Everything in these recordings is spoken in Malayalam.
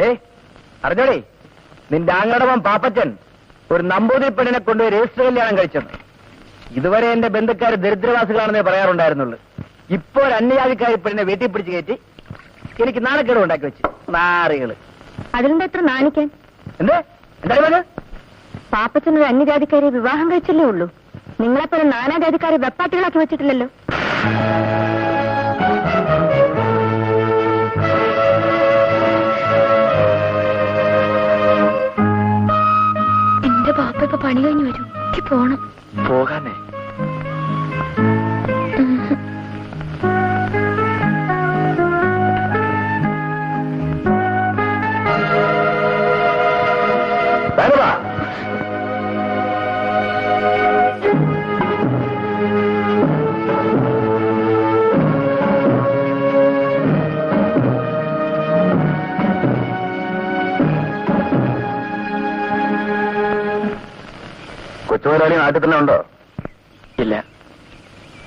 ഏ? അറിഞ്ഞോടി? നിന്റെ ആങ്ങളടവൻ പാപ്പച്ചൻ ഒരു നമ്പൂതിരി പെണ്ണിനെ കൊണ്ട് രജിസ്റ്റർ കല്യാണം കഴിച്ചത്. ഇതുവരെ എന്റെ ബന്ധുക്കാർ ദരിദ്രവാസികളാണെന്നേ പറയാറുണ്ടായിരുന്നുള്ളൂ. ഇപ്പോ ഒരു അന്യജാതിക്കാരി പെണ്ണിനെ വീട്ടിൽ പിടിച്ചു കയറ്റി എനിക്ക് നാണക്കേട് ഉണ്ടാക്കി വെച്ച്. നാറികൾ. അതിലെന്താ എത്ര നാണിക്കാൻ? എന്തേ? എന്താ പാപ്പച്ചൻ ഒരു അന്യജാതിക്കാരെ വിവാഹം കഴിച്ചല്ലേ ഉള്ളൂ. നിങ്ങളെപ്പോലെ നാനാജാതിക്കാരെ വെപ്പാട്ടികളാക്കി വെച്ചിട്ടില്ലല്ലോ. പണി കഴിഞ്ഞ് വരും. എനിക്ക് പോണം. പോകാനേ. കൊച്ചുമുതലാളി നാട്ടിൽ തന്നെ ഉണ്ടോ? ഇല്ല.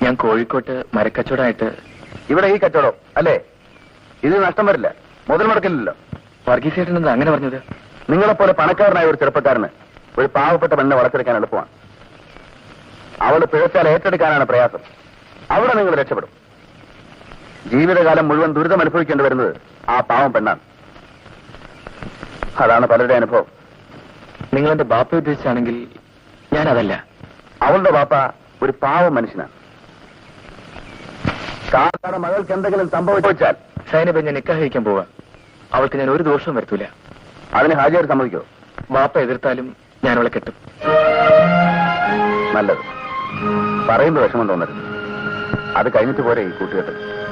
ഞാൻ കോഴിക്കോട്ട് മരക്കച്ചവടമായിട്ട് ഇവിടെ ഈ കച്ചവടം അല്ലേ? ഇത് നഷ്ടം വരില്ല. മുതൽ മുടക്കില്ലല്ലോ. വർഗീസ് ചേട്ടൻ എന്താ അങ്ങനെ പറഞ്ഞത്? നിങ്ങളെപ്പോലെ പണക്കാരനായ ഒരു ചെറുപ്പക്കാരന് ഒരു പാവപ്പെട്ട പെണ്ണെ വളർത്തെടുക്കാൻ എളുപ്പമാണ്. അവൾ പിഴച്ചാൽ ഏറ്റെടുക്കാനാണ് പ്രയാസം. അവിടെ നിങ്ങൾ രക്ഷപ്പെടും. ജീവിതകാലം മുഴുവൻ ദുരിതം അനുഭവിക്കേണ്ടി വരുന്നത് ആ പാവം പെണ്ണാണ്. അതാണ് പലരുടെ അനുഭവം. നിങ്ങളെന്റെ ബാപ്പ ഉദ്ദേശിച്ചാണെങ്കിൽ ഞാൻ അതല്ല അവളുടെ പാപ്പ ഒരു പാവ മനുഷ്യനാണ്. കാക്കാടെ മകൾക്ക് എന്തെങ്കിലും സംഭവിച്ചാൽ സൈനബ ഞാൻ നിക്കാഹിക്കാൻ പോവാ. അവൾക്ക് ഞാൻ ഒരു ദോഷവും വരുത്തൂല. അതിന് ഹാജർ സമ്മതിക്കോ? ബാപ്പ എതിർത്താലും ഞാൻ അവളെ കെട്ടും. നല്ലത്. പറയുമ്പോ വിഷമം തോന്നരുത്. അത് കഴിഞ്ഞിട്ട് പോരെ ഈ കൂട്ടുകെട്ട്.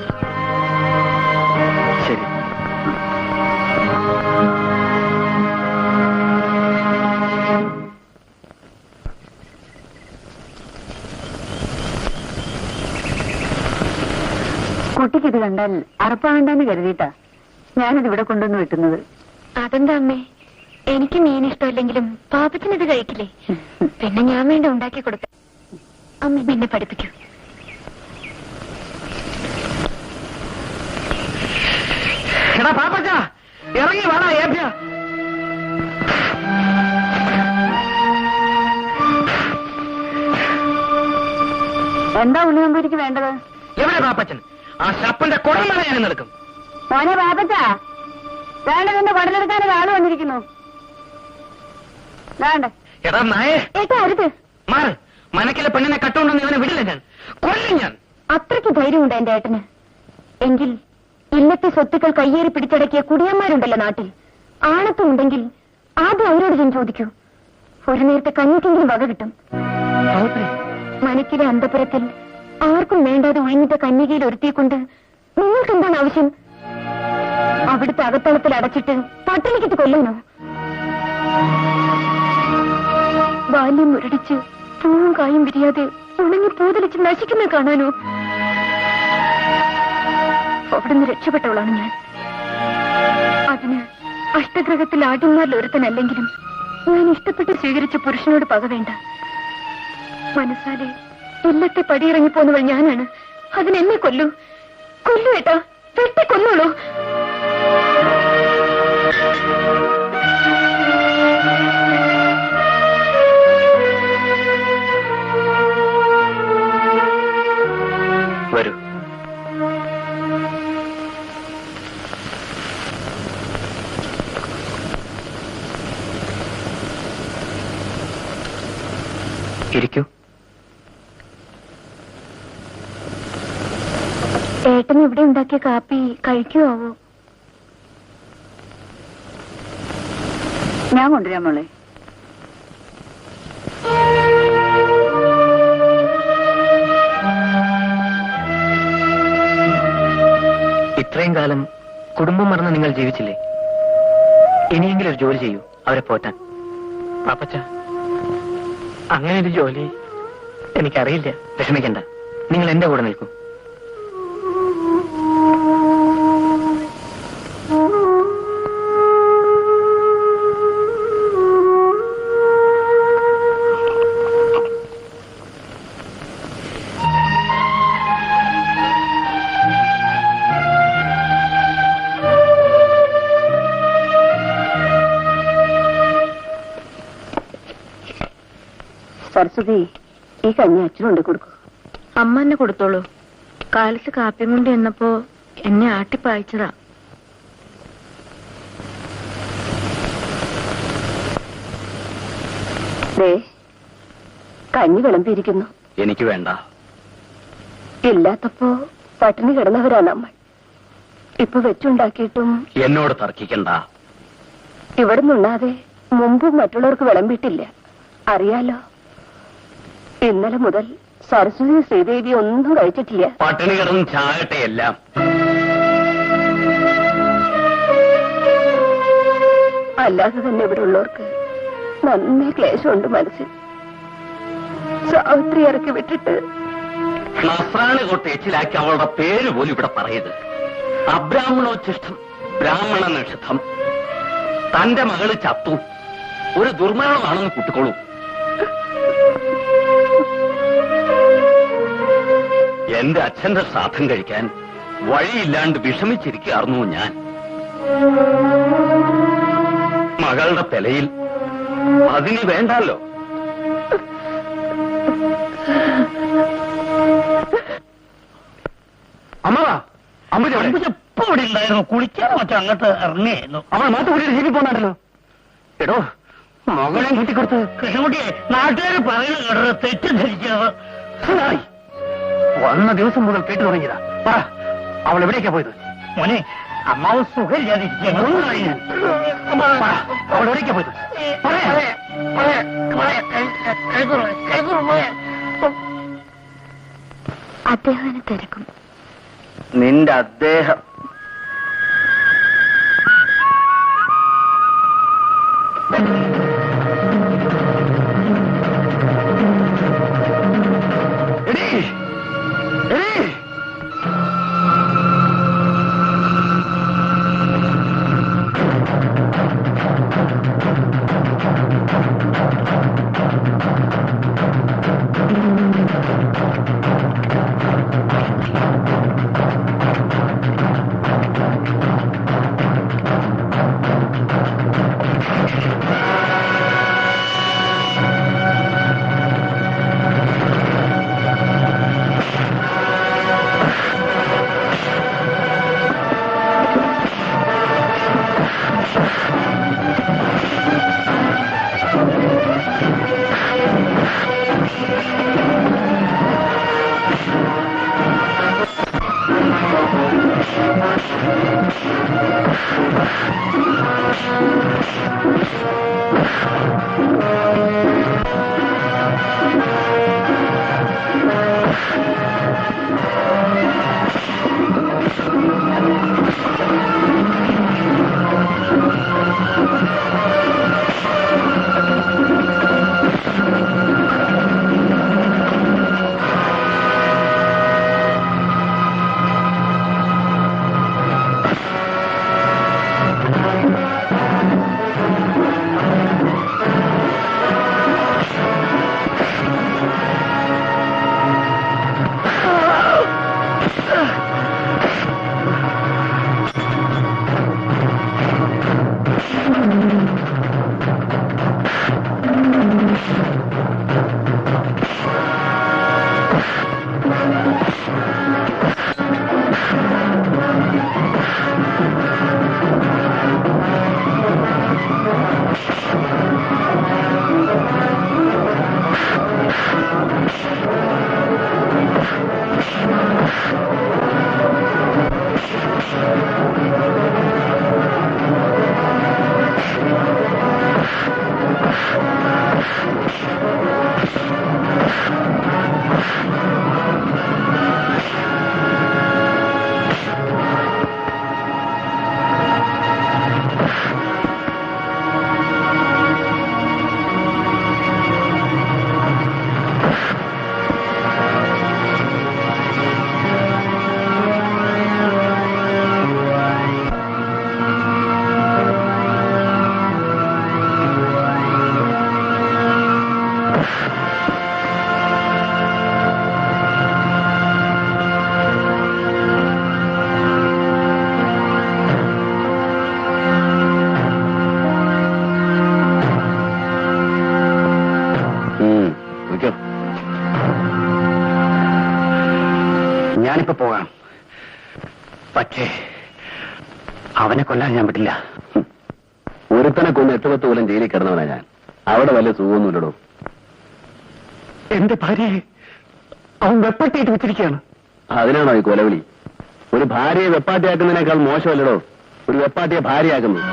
ഇത് കണ്ടാൽ അറപ്പാകണ്ടെന്ന് കരുതിയിട്ടാ ഞാനിത് ഇവിടെ കൊണ്ടുവന്ന് വെട്ടുന്നത്. അതെന്താ അമ്മേ? എനിക്ക് മീൻ ഇഷ്ടമല്ലെങ്കിലും പാപ്പത്തിന് ഇത് കഴിക്കില്ലേ? പിന്നെ ഞാൻ വേണ്ട ഉണ്ടാക്കി കൊടുക്ക. അമ്മ എന്നെ പഠിപ്പിക്കൂ. എടാ പാപ്പച്ച ഇറങ്ങി വേണ ഏപ്യ. എന്താ ഉണ്ണിയമ്പൂരിക്ക് വേണ്ടത്? എവിടെ പാപ്പച്ചൻ? ആ ഷപ്പിന്റെ കുടമല ഞാൻ എടുക്കും മോനെ പാപ്പച്ച വേണ്ടതിന്റെ കടലെടുക്കാൻ ഒരാൾ വന്നിരിക്കുന്നു. വേണ്ട. എടാ നായേ. ഏട്ടാ അരുത്. മാറ്. മനക്കിലെ പെണ്ണിനെ കട്ടുകൊണ്ടെന്ന് ഇവനെ വിടില്ല ഞാൻ. കൊല്ലും ഞാൻ. അത്രയ്ക്ക് ധൈര്യമുണ്ട് എന്റെ ഏട്ടന്. എങ്കിൽ ഇന്നത്തെ സ്വത്തുക്കൾ കയ്യേറി പിടിച്ചടക്കിയ കുടിയന്മാരുണ്ടല്ലോ നാട്ടിൽ. ആണത്തും ഉണ്ടെങ്കിൽ ആദ്യം അവരോട് ഞാൻ ചോദിക്കൂ. ഒരു നേരത്തെ കഞ്ഞിക്കെങ്കിലും വക കിട്ടും. മനക്കിലെ അന്തപുരത്തിൽ ആർക്കും വേണ്ടാതെ ഒഴിഞ്ഞിട്ട കന്യകയിൽ ഒരുത്തിയെക്കൊണ്ട് നിങ്ങൾക്ക് എന്താണ് ആവശ്യം? അവിടുത്തെ അകത്തളത്തിൽ അടച്ചിട്ട് പട്ടിണിക്കിട്ട് കൊല്ലണോ ബാല്യം മുരടിച്ച് പൂവും കായും വിരിയാതെ ഉണങ്ങി പൂതലിച്ച് നശിക്കുന്ന കാണാനോ? അവിടുന്ന് രക്ഷപ്പെട്ടവളാണ് ഞാൻ. അതിന് അഷ്ടഗ്രഹത്തിൽ ആദ്യന്മാരിൽ ഒരുത്തനല്ലെങ്കിലും ഞാൻ ഇഷ്ടപ്പെട്ട് സ്വീകരിച്ച പുരുഷനോട് പക വേണ്ട. മനസ്സാലെ ഇല്ലത്തെ പടിയിറങ്ങി പോന്നവൾ ഞാനാണ്. അതിനെന്നെ കൊല്ലു. കൊല്ലു ഏട്ടാ. വെട്ടി ഇവിടെ ഉണ്ടാക്കിയ കാപ്പി കഴിക്കുവോ ഞാൻ കൊണ്ടുവരാം മോളെ. ഇത്രയും കാലം കുടുംബം മറന്ന് നിങ്ങൾ ജീവിച്ചില്ലേ? ഇനിയെങ്കിലും ഒരു ജോലി ചെയ്യൂ അവരെ പോറ്റാൻ. പാപ്പച്ച അങ്ങനെ ഒരു ജോലി എനിക്കറിയില്ല. വിഷമിക്കണ്ട. നിങ്ങൾ എന്റെ കൂടെ നിൽക്കൂ. സരസ്വതി ഈ കഞ്ഞി അച്ഛനുണ്ട് കൊടുക്കൂ. അമ്മ എന്നെ കൊടുത്തോളൂ. കാലത്ത് കാപ്പിയും കൊണ്ട് എന്നപ്പോ എന്നെ ആട്ടിപ്പായച്ചതാ ദേ കഞ്ഞി വിളമ്പിയിരിക്കുന്നു. എനിക്ക് വേണ്ട. ഇല്ലാത്തപ്പോ പട്ടിണി കിടന്നവരാ നമ്മൾ. ഇപ്പൊ വെച്ചുണ്ടാക്കിയിട്ടും എന്നോട് തർക്കിക്കണ്ട. ഇവിടെ നിന്നാതെ മുമ്പും മറ്റുള്ളവർക്ക് വിളമ്പിയിട്ടില്ല. അറിയാലോ? ഇന്നലെ മുതൽ സരസ്വതി ശ്രീദേവി ഒന്നും കഴിച്ചിട്ടില്ല. പട്ടിണി കിടന്ന് ചാകട്ടെ എല്ലാം. അല്ലാതെ തന്നെ ഇവിടെ ഉള്ളവർക്ക് നന്നേ ക്ലേശമുണ്ട് മനസ്സിൽ. സാവിത്രി ഇറക്കി വിട്ടിട്ട് നസ്രാണി തൊട്ട് എച്ചിലാക്കി അവളുടെ പേര് പോലും ഇവിടെ പറയരുത്. അബ്രാഹ്മണോച്ഛിഷ്ടം ബ്രാഹ്മണ നിഷിദ്ധം തന്റെ മകൾ ചത്തു. ഒരു ദുർമരണമാണെന്ന് കൂട്ടിക്കോളൂ. എന്റെ അച്ഛന്റെ ശ്രാദ്ധം കഴിക്കാൻ വഴിയില്ലാണ്ട് വിഷമിച്ചിരിക്കുകയായിരുന്നു ഞാൻ. മകളുടെ തലയിൽ അതിന് വേണ്ടല്ലോ. അമ്മ അമ്മ ഇപ്പൊ ഇവിടെ ഉണ്ടായിരുന്നു കുളിക്കാൻ മറ്റോ അങ്ങോട്ട് ഇറങ്ങിയായിരുന്നു. അവൾ മാത്തുകുട്ടിയുടെ ജീവി പോന്നാണല്ലോ എടോ മകളെ കൂട്ടിക്കൊടുത്ത്. കൃഷ്ണൻകുട്ടിയെ നാട്ടുകാർ പറയുന്നത് കേട്ടത് തെറ്റിദ്ധരിച്ചത്. വന്ന ദിവസം മുതൽ കേട്ടു തുടങ്ങിയതാ. പറ അവൾ എവിടേക്കാ പോയത്? മോനെ അമ്മാവ് പറ, അവൾ എവിടേക്കാ പോയത്? അദ്ദേഹം തിരക്കും. നിന്റെ അദ്ദേഹം. കൊല്ലാൻ ഞാൻ പറ്റില്ല. ഒരുത്തനെ കൊന്ന് എട്ട് പത്ത് കൊല്ലം ജയിലിൽ കിടന്നവനാ ഞാൻ. അവിടെ വല്ല സുഖമൊന്നുമില്ലടോ. എന്റെ ഭാര്യയെ അവൻ വെപ്പട്ടിയിട്ട് വെച്ചിരിക്കുകയാണ് അതിനാണോ ഈ കൊലവിളി? ഒരു ഭാര്യയെ വെപ്പാട്ടിയാക്കുന്നതിനേക്കാൾ മോശമല്ലടോ? ഒരു വെപ്പാട്ടിയെ ഭാര്യയാക്കുന്നത്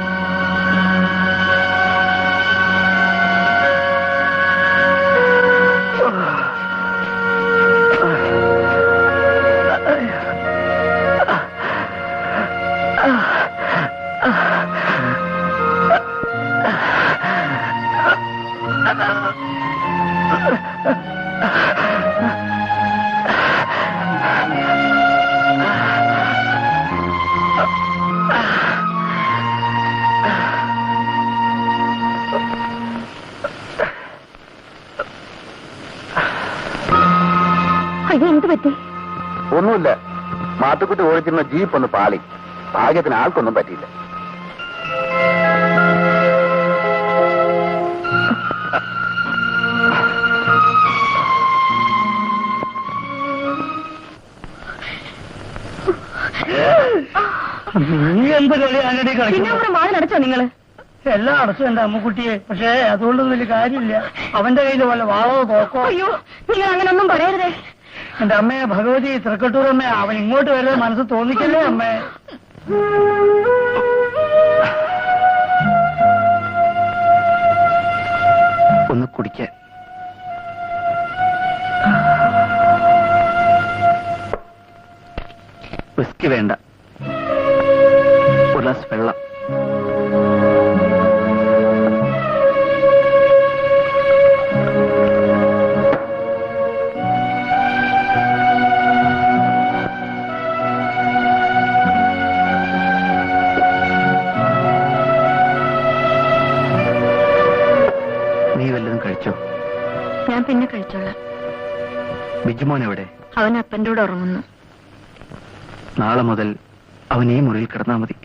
മാത്തുക്കുട്ടി ഓടിച്ചിരുന്ന ജീപ്പ് ഒന്ന് പാളി. ഭാഗ്യത്തിന് ആൾക്കൊന്നും പറ്റിയില്ല. നീ എന്ത് കളി അങ്ങടി പിന്നെ കളിക്കുന്നു നമ്മുടെ വാതിലടച്ചോ നിങ്ങൾ? എല്ലാം അടച്ചു എന്റെ അമ്മക്കുട്ടിയെ. പക്ഷേ അതുകൊണ്ടൊന്നും വലിയ കാര്യമില്ല. അവന്റെ കയ്യിൽ വല്ല വാളോ തോക്കോ? അയ്യോ നിങ്ങൾ അങ്ങനെ ഒന്നും പറയരുതേ. എന്റെ അമ്മയെ ഭഗവതി തൃക്കട്ടൂരമ്മ അവൻ ഇങ്ങോട്ട് വരുന്നത് മനസ്സ് തോന്നിക്കല്ലേ അമ്മേ? ഒന്ന് കുടിക്കാൻ വിസ്കി വേണ്ട. ഒരു ഗ്ലാസ് വെള്ളം. അവൻ അപ്പന്റെ കൂടെ ഉറങ്ങുന്നു. നാളെ മുതൽ അവൻ ഈ മുറിയിൽ കിടന്നാ മതി.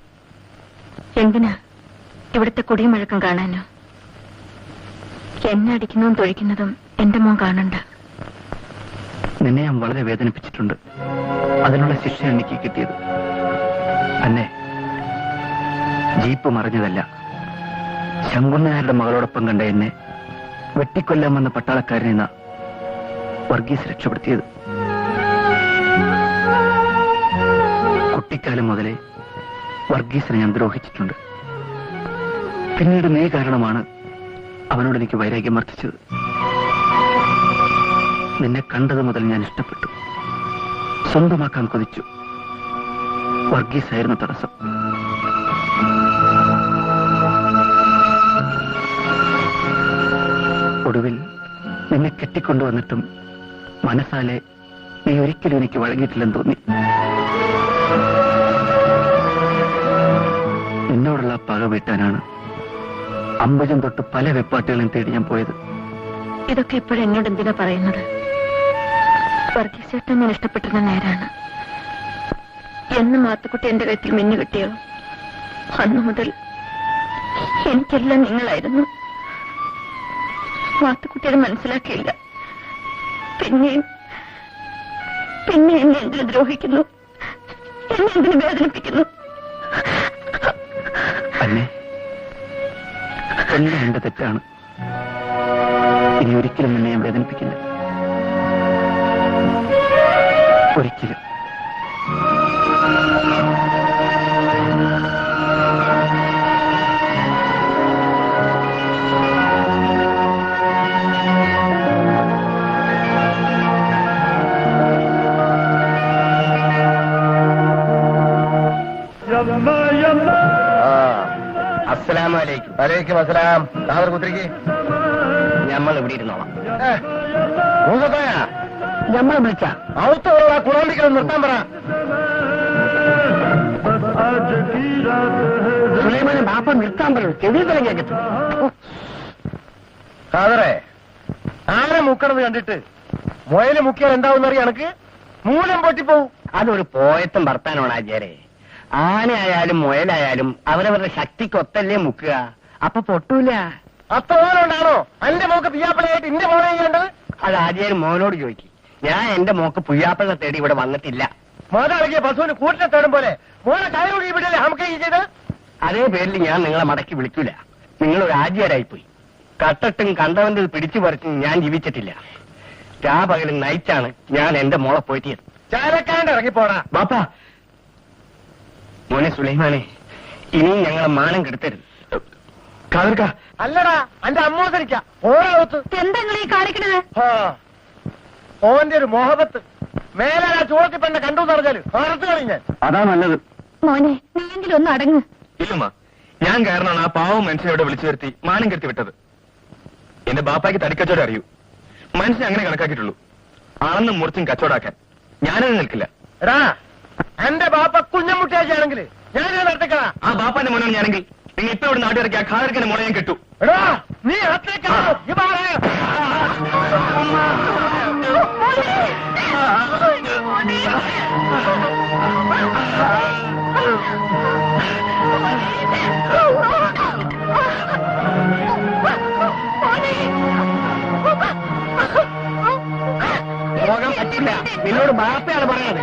എന്തിനാ? ഇവിടുത്തെ കുടിയും വഴക്കം കാണാനോ? എന്നെ അടിക്കുന്നതും തൊഴിക്കുന്നതും എന്റെ മോൻ കാണണ്ട. നിന്നെ ഞാൻ വളരെ വേദനിപ്പിച്ചിട്ടുണ്ട്. അതിനുള്ള ശിക്ഷ എനിക്ക് കിട്ടിയത്. അന്നെ ജീപ്പ് മറിഞ്ഞതല്ല. ശങ്കുണ്ണനാരുടെ മകളോടൊപ്പം കണ്ട എന്നെ വെട്ടിക്കൊല്ലാമെന്ന പട്ടാളക്കാരനെന്ന വർഗീസ് രക്ഷപ്പെടുത്തിയത്. കുട്ടിക്കാലം മുതലേ വർഗീസിനെ ഞാൻ ദ്രോഹിച്ചിട്ടുണ്ട്. പിന്നീട് നീ കാരണമാണ് അവനോട് എനിക്ക് വൈരാഗ്യം വർദ്ധിച്ചത്. നിന്നെ കണ്ടത് മുതൽ ഞാൻ ഇഷ്ടപ്പെട്ടു. സ്വന്തമാക്കാൻ കൊതിച്ചു. വർഗീസ് ആയിരുന്നു തടസ്സം. ഒടുവിൽ നിന്നെ കെട്ടിക്കൊണ്ടുവന്നിട്ടും മനസ്സാലെ നീ ഒരിക്കലും എനിക്ക് വഴങ്ങിയിട്ടില്ലെന്ന് തോന്നി. വെട്ടാനാണ് അമ്പലം തൊട്ട് പല വെപ്പാട്ടുകളും തേടി ഞാൻ പോയത്. ഇതൊക്കെ ഇപ്പോഴും എന്നോട് എന്തിനാ പറയുന്നത്? വർഗീസ് ചേട്ടൻ ഞാൻ ഇഷ്ടപ്പെട്ടിരുന്ന നേരാണ്. എന്ന് മാത്തുക്കുട്ടി എന്റെ കയ്യിൽ മിന്നു കിട്ടിയോ? അന്നു മുതൽ എനിക്കെല്ലാം നിങ്ങളായിരുന്നു. മാത്തുക്കുട്ടി അത് മനസ്സിലാക്കിയില്ല. പിന്നെയും പിന്നെ എന്നെ എന്തിനു ദ്രോഹിക്കുന്നു? എന്നെ എന്തിനു വേദനിപ്പിക്കുന്നു? അന്നെ എല്ലാം എന്റെ തെറ്റാണ്. ഇനി ഒരിക്കലും നിന്നെ ഞാൻ വേദനിപ്പിക്കില്ല. ഒരിക്കലും. അസ്സലാമലൈക്കും. വലൈക്കും അസ്സലാം. സാദർ കുത്തിരിക്ക്. നമ്മൾ ഇവിടെ ഇരുന്നോളാം. നമ്മൾ വിളിച്ച. ഔത്തുള്ള കുളമ്പിക്കൽ നിർത്താൻ പറ. സുലൈമാനെ ബാപ്പ നിർത്താൻ പറയൂ. ചെവി തുടങ്ങിയേക്കത്തു ആരെ മുക്കണത് കണ്ടിട്ട് മുയൽ മുക്കിയാൽ എന്താവുന്നറിയ എനക്ക് മൂലം പൊട്ടിപ്പോവും. അതൊരു പോയത്തും ഭർത്താനോട് ആചാരെ. ആനയായാലും മുയലായാലും അവരവരുടെ ശക്തിക്കൊത്തല്ലേ മുക്കുക. അപ്പൊ പൊട്ടൂല. അത്തോലുണ്ടാണോ എന്റെ മോക്ക് പിയാപ്പിളയായിട്ട് ഇന്റെ മോനെ ചെയ്യേണ്ടത് അത് ആദ്യം മോനോട് ചോദിക്കും. ഞാൻ എന്റെ മോക്ക് പുയ്യാപ്പിള തേടി ഇവിടെ വന്നിട്ടില്ല. മോനാളിക്ക് പശുവിന് കൂട്ടിനെ തേടും പോലെ മോനെ കയറി വിടില്ലേ നമുക്ക് ചെയ്ത് അതേ പേരിൽ ഞാൻ നിങ്ങളെ മടക്കി വിളിക്കൂല. നിങ്ങൾ ഒരു പോയി കട്ടട്ടും കണ്ടവന്റെ പിടിച്ചു പറിച്ചും ഞാൻ ജീവിച്ചിട്ടില്ല. രാപകലും നയിച്ചാണ് ഞാൻ എന്റെ മോളെ പോറ്റിയത്. ചാരക്കാണ്ട് ഇറങ്ങിപ്പോടാ. ബാപ്പാ മോനെ സുലൈമാനെ ഇനിയും ഞങ്ങളെ മാനം കെടുത്തരുത്. കാതിർക്ക അല്ലടാ എന്റെ അമ്മോസരിക്ക ഓരോത്ത് എന്താ നിങ്ങൾ ഈ കാണിക്കണത്? ഓന്റെ ഒരു മോഹബത്ത്. മേലെ ആ ചൂടത്തി പെണ്ണെ കണ്ടു പറഞ്ഞാൽ കളിഞ്ഞാൽ അതാ നല്ലത്. മോനെ നീയെങ്കിലും ഒന്ന് അടങ്ങ്. ഇല്ലമ്മ ഞാൻ കാരണമാണ് ആ പാവം മനുഷ്യനെ ഇവിടെ വിളിച്ചു വരുത്തി മാനം കെടുത്തി വിട്ടത്. എന്റെ ബാപ്പാക്ക് തടിക്കച്ചോടെ അറിയൂ. മനുഷ്യൻ അങ്ങനെ കണക്കാക്കിയിട്ടുള്ളൂ. അളന്നും മുറിച്ചും കച്ചവടാക്കാൻ ഞാനത് നിൽക്കില്ല. എടാ എന്റെ ബാപ്പ കുഞ്ഞമുട്ടിയാച്ചാണെങ്കിൽ ഞാനിത് നടത്തിക്കണ ആ ബാപ്പാന്റെ മോനാണ് ഞാനെങ്കിൽ. നിങ്ങൾ ഇപ്പൊ ഇവിടെ നാട്ടിറക്കി ആ ഖാദർക്കിന്റെ മോനെ ഞാൻ കെട്ടു. എടാ നീ അത്തേക്കാ പറ്റില്ല. നിന്നോട് ബാപ്പയാണ് പറയുന്നത്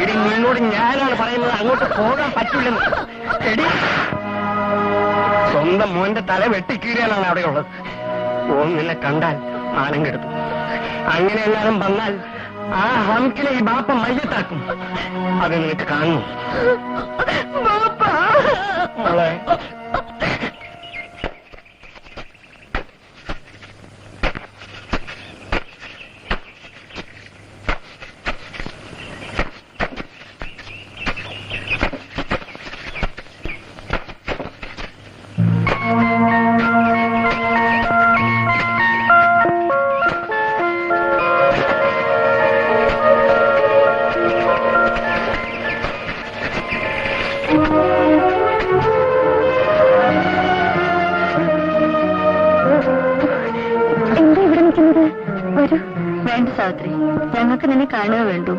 എടി നിന്നോട് ഞാനാണ് പറയുന്നത്. അങ്ങോട്ട് പോകാൻ പറ്റില്ലെന്ന്. എടി സ്വന്തം മോന്റെ തല വെട്ടിക്കീറിയാലാണ് അവിടെയുള്ളത് ഓൻ നിന്നെ കണ്ടാൽ മാനം കെടുത്തു അങ്ങനെ എല്ലാരും വന്നാൽ ആ ഹംക്കിനെ ഈ ബാപ്പ മയ്യത്താക്കും. അത് നിനക്ക് കാണുന്നു. വരൂ. വേണ്ട സാവിത്രി ഞങ്ങൾക്ക് നിന്നെ കാണുക വേണ്ടു.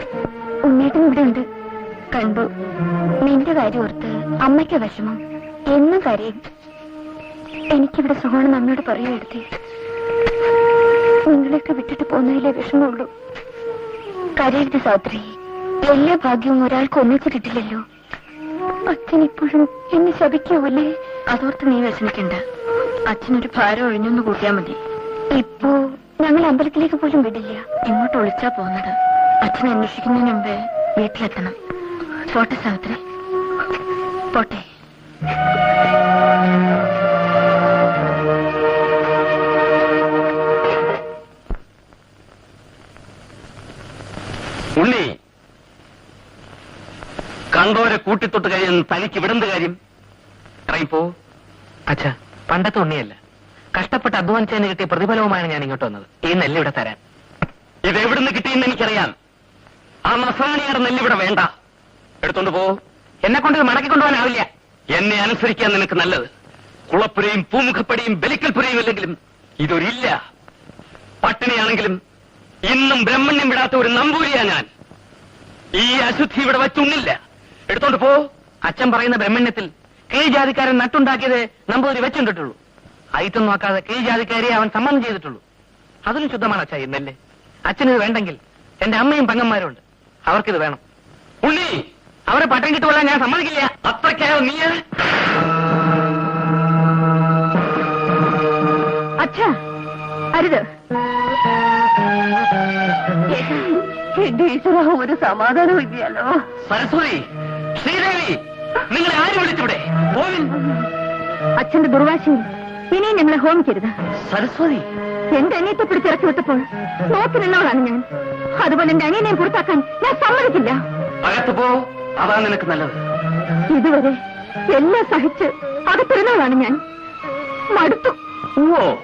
ഉണ്ണേട്ടൻ ഇവിടെ ഉണ്ട്. കണ്ടു. നിന്റെ കാര്യം ഓർത്ത് അമ്മയ്ക്ക് വിഷമം. എന്നും കരയും. എനിക്കിവിടെ സുഖമാണ് അമ്മയോട് പറയുമെടുത്തി നിങ്ങളെയൊക്കെ വിട്ടിട്ട് പോകുന്നതിലേ വിഷമമുള്ളൂ. കരയരുത് സാവിത്രി. എല്ലാ ഭാഗ്യവും ഒരാൾക്ക് ഒന്നിച്ച് അച്ഛൻ ഇപ്പോഴും എന്നെ ശപിക്കാവൂലേ അതോർത്ത് നീ വിഷമിക്കണ്ട. അച്ഛനൊരു ഭാരം ഒഴിഞ്ഞൊന്ന് കൂട്ടിയാ മതി. ഇപ്പോ ഞങ്ങൾ അമ്പലത്തിലേക്ക് പോലും വിടില്ല. ഇങ്ങോട്ട് ഒളിച്ചാ പോകുന്നത്. അച്ഛൻ അന്വേഷിക്കുന്നതിന് മുമ്പേ വീട്ടിലെത്തണം. പോട്ടെ സാവിത്രി. പോട്ടെ. ഉണ്ണി കണ്ടോരെ കൂട്ടിത്തൊട്ട് കഴിയുന്ന തനിക്ക് വിടുന്ന കാര്യം. ഇറങ്ങിപ്പോ. അച്ഛ പണ്ടത്തെ ഉണ്ണിയല്ല. കഷ്ടപ്പെട്ട് അധ്വാനിച്ചതിന് കിട്ടിയ പ്രതിഫലവുമാണ് ഞാൻ ഇങ്ങോട്ട് വന്നത്. ഈ നെല്ല് ഇവിടെ തരാൻ. ഇത് എവിടുന്ന് കിട്ടിയെന്ന് എനിക്കറിയാം. ആ നെല്ല് ഇവിടെ വേണ്ട. എടുത്തോണ്ട് പോ. എന്നെ കൊണ്ട് മടക്കി കൊണ്ടുപോകാനാവില്ല. എന്നെ അനുസരിക്കാൻ നിനക്ക് നല്ലത്. കുളപ്പുരയും പൂമുഖപ്പടിയും ബലിക്കൽപ്പുരയും ഇല്ലെങ്കിലും ഇതൊരില്ല. പട്ടിണിയാണെങ്കിലും ഇന്നും ബ്രഹ്മണ്യം വിടാത്ത ഒരു നമ്പൂരിയാ ഞാൻ. ഈ അശുദ്ധി ഇവിടെ വച്ചുണ്ണില്ല എടുത്തോണ്ട് പോ. അച്ഛൻ പറയുന്ന ബ്രഹ്മണ്യത്തിൽ കീഴ് ജാതിക്കാരൻ നട്ടുണ്ടാക്കിയത് നമ്പൂതിരി വെച്ചുണ്ടിട്ടുള്ളൂ. ഐറ്റം നോക്കാതെ കീഴ് ജാതിക്കാരെ അവൻ സമ്മതം ചെയ്തിട്ടുള്ളൂ. അതിലും ശുദ്ധമാണ് അച്ഛ ഈ നെല്ല്. അച്ഛനിത് വേണ്ടെങ്കിൽ എന്റെ അമ്മയും പെങ്ങന്മാരുണ്ട്. അവർക്കിത് വേണം. ഉണ്ണി അവരെ പട്ടം കിട്ടുമല്ല ഞാൻ സമ്മതിക്കില്ല. അത്രയ്ക്കായോ നീ? അച്ഛാ അരുത്. എന്റെ ഈശ്വര ഒരു സമാധാനം ഇല്ലല്ലോ. സരസ്വതി ശ്രീദേവി നിങ്ങളെ ആര് വിളിച്ചിവിടെ? പോവിൻ. അച്ഛന്റെ ദുർവാശയിൽ ഇനിയും ഞങ്ങളെ ഹോമിക്കരുത്. സരസ്വതി. എന്റെ അനിയത്തെ പിടിച്ചിറക്കി വിട്ടപ്പോൾ നോക്കി നിന്നവളാണ് ഞാൻ. അതുപോലെ എന്റെ അനിയനെ പുറത്താക്കാൻ ഞാൻ സമ്മതിക്കില്ല. അകത്ത് പോ. അതാ നിനക്ക് നല്ലത്. ഇതുവരെ എല്ലാം സഹിച്ച് അകത്തിരുന്നവളാണ് ഞാൻ. മടുത്തു. ഓ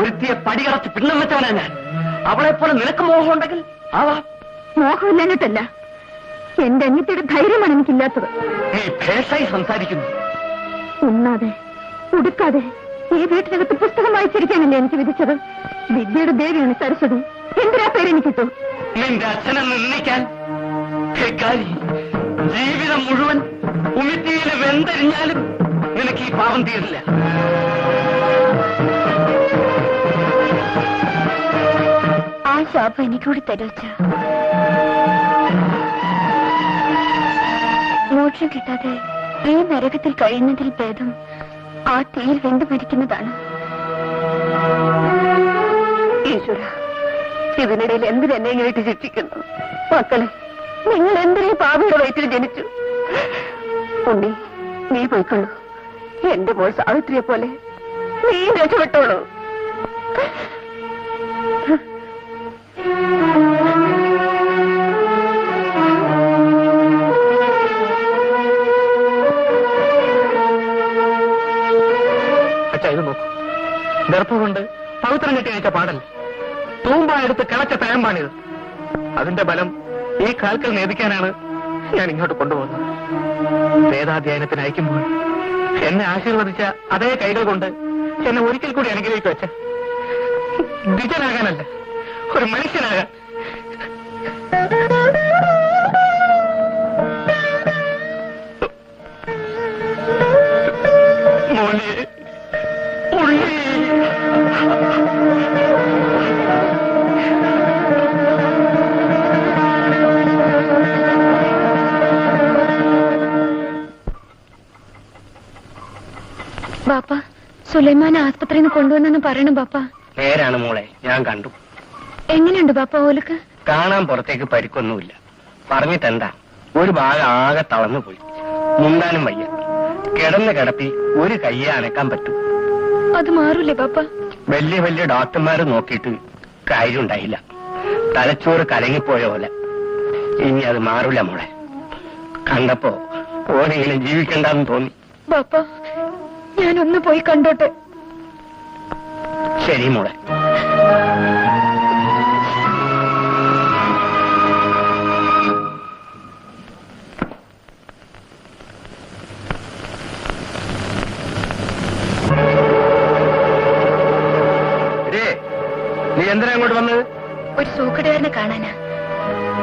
ഒരുത്തിയെ പടികറച്ച് പിണ്ണം വെച്ചവനാ ഞാൻ. അവളെ പോലെ നിനക്ക് മോഹമുണ്ടെങ്കിൽ ആവാ. മോഹമില്ലാഞ്ഞിട്ടല്ല. എന്റെ അനിയത്തിയുടെ ധൈര്യമാണ് എനിക്കില്ലാത്തത്. നീ ഭേഷായി സംസാരിക്കുന്നു. ഉണ്ണാതെ ഉടുക്കാതെ ഈ വീട്ടിനകത്ത് പുസ്തകം വായിച്ചിരിക്കാനല്ലേ എനിക്ക് വിധിച്ചത്? വിദ്യയുടെ ദേവിയാണ് സരസ്വതി. എന്തിനാ പേരെനിക്ക് കിട്ടൂ? നിന്റെ അച്ഛനെ നിന്ദിക്കാൻ. ജീവിതം മുഴുവൻ ഉമിത്തിയിലെ വെന്തരിഞ്ഞാലും നിനക്ക് ഈ പാവം തീരില്ല. ആ ശാപം എനിക്കൂടി തരുവച്ച മോക്ഷം കിട്ടാതെ ഈ നരകത്തിൽ കഴിയുന്നതിൽ ഭേദം ആ തീയിൽ വെന്ത് മരിക്കുന്നതാണ്. ഇതിനിടയിൽ എന്തിനെന്നെ ഇങ്ങനെ ഇട്ട് ശിക്ഷിക്കുന്നു? മക്കളെ നിങ്ങൾ എന്തിനീ പാപയുടെ വയറ്റിൽ ജനിച്ചു? ഉണ്ണി നീ പോയിക്കൊള്ളൂ. എന്റെ മോൾ സാവിത്രിയെ പോലെ നീ രക്ഷപ്പെട്ടോളൂ. തഴമ്പാണിത് അതിന്റെ ബലം ഈ കാൽക്കൽ നേദിക്കാനാണ് ഞാൻ ഇങ്ങോട്ട് കൊണ്ടുപോകുന്നത്. വേദാധ്യയനത്തിന് അയക്കുമ്പോൾ എന്നെ ആശീർവദിച്ച അതേ കൈകൾ കൊണ്ട് എന്നെ ഒരിക്കൽ കൂടി അനുഗ്രഹിക്കുവച്ച അച്ഛൻ ദ്വിജനാകാനല്ല ഒരു മനുഷ്യനാകാൻ. ബാപ്പ സുലൈമാൻ ആസ്പത്രിയിൽ നിന്ന് കൊണ്ടുവന്നെന്ന് പറയണം ബാപ്പ നേരാണ് മോളെ ഞാൻ കണ്ടു. എങ്ങനെയുണ്ട് ബാപ്പ ഓലക്ക്? കാണാൻ പുറത്തേക്ക് പരിക്കൊന്നുമില്ല. പറഞ്ഞിട്ടെന്താ? ഒരു ഭാഗം ആകെ തളർന്നു പോയി മുണ്ടാനും വയ്യ. കിടന്ന് കിടപ്പി ഒരു കയ്യെ അനക്കാൻ പറ്റൂ. അത് മാറൂലേ ബാപ്പ വലിയ വലിയ ഡോക്ടർമാര് നോക്കിയിട്ട് കാര്യമുണ്ടായില്ല തലച്ചോറ് കലങ്ങിപ്പോയ പോലെ. ഇനി അത് മാറൂല മോളെ. കണ്ടപ്പോ ഓരെങ്കിലും ജീവിക്കണ്ടെന്ന് തോന്നി. ബാപ്പ ഞാനൊന്ന് പോയി കണ്ടോട്ടെ. ശരി മോളെ. നീ എന്തിനാ അങ്ങോട്ട് വന്നത്? ഒരു സൂക്കടുകാരനെ കാണാനാ.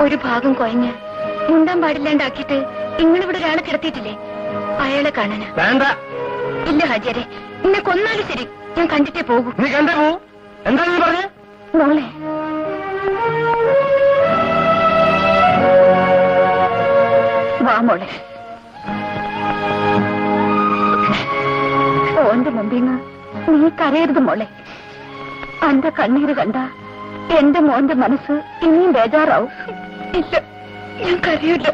ഒരു ഭാഗം കൊയഞ്ഞ് മുണ്ടാൻ പാടില്ലാണ്ടാക്കിയിട്ട് നിങ്ങളിവിടെ ഒരാളെ കിടത്തിയിട്ടില്ലേ? അയാളെ കാണാനാ. വേണ്ട. ഇല്ല ഹാജിയരെ എന്നെ കൊന്നാലും ശരി ഞാൻ കണ്ടിട്ടേ പോകൂ. നീ കണ്ടേ പോകൂ എന്താ നീ പറഞ്ഞേ? മോളെ. വാ മോളെ. ഓന്റെ മുമ്പിന്ന് നീ കരയരുത് മോളെ. അന്റെ കണ്ണീര് കണ്ട എന്റെ മോന്റെ മനസ്സ് ഇനിയും ബേജാറാവും. ഇല്ല ഞാൻ കരയില്ല